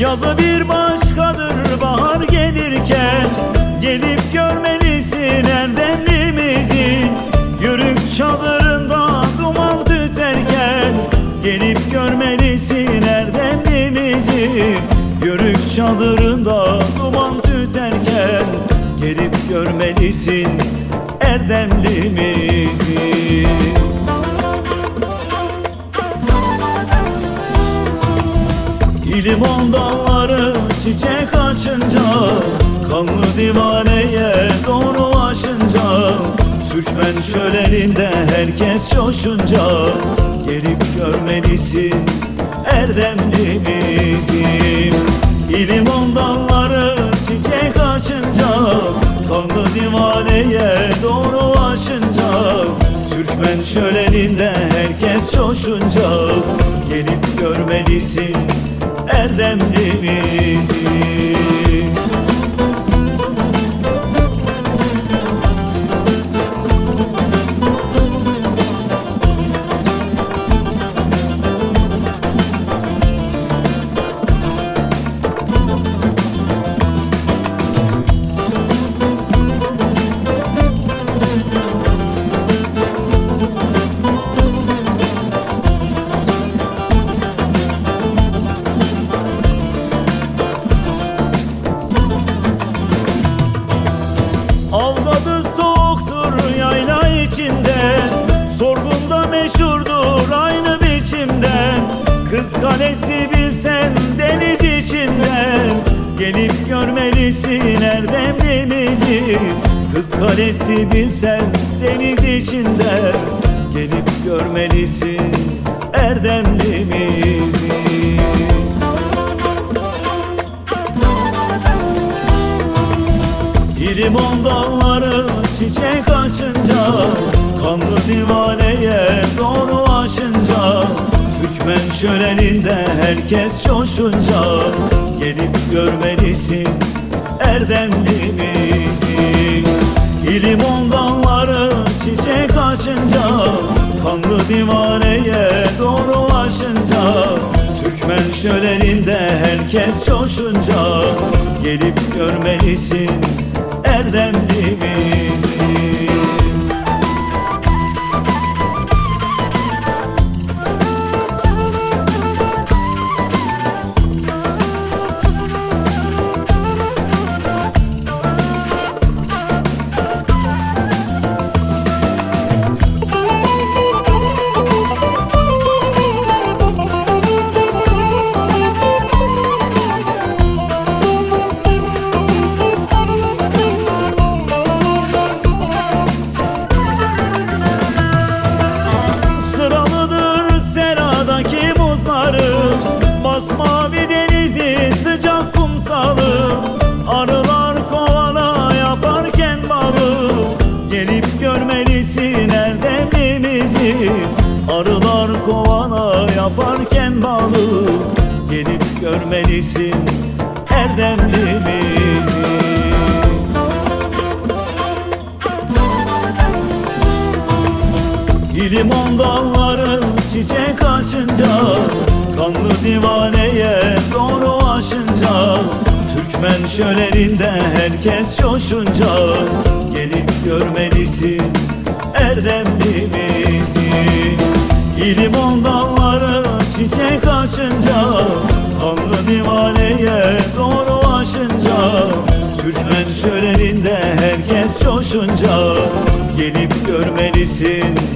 Nazı bir başkadır bahar gelirken Gelip görmelisin erdemlimizi Yörük çadırında duman tüterken Gelip görmelisin erdemlimizi Yörük çadırında duman tüterken Gelip görmelisin erdemlimizi İlimon dalları çiçek açınca Kanlı divaneye doğru aşınca Türkmen şöleninde herkes coşunca Gelip görmelisin erdemlimizi İlimon dalları çiçek açınca Kanlı divaneye doğru aşınca Türkmen şöleninde herkes coşunca Gelip görmelisin erdemlimizi içinde Gelip görmelisin erdemlimizi Kız kalesi bilsen deniz içinde. Gelip görmelisin erdemlimizi İlimon dalları çiçek açınca Kanlı divaneye doğru aşınca Türkmen şöleninde herkes coşunca Gelip görmelisin erdemlimizi İlimon dalları çiçek açınca Kanlı divaneye doğru aşınca Türkmen şöleninde herkes coşunca Gelip görmelisin erdemlimizi Limon dalları çiçek açınca Kanlı divaneye doğru aşınca Türkmen şölerinde herkes coşunca Gelip görmelisin Erdemlimizi Limon dalları çiçek açınca Kanlı divaneye doğru aşınca Türkmen şölerinde herkes coşunca Gelip görmelisin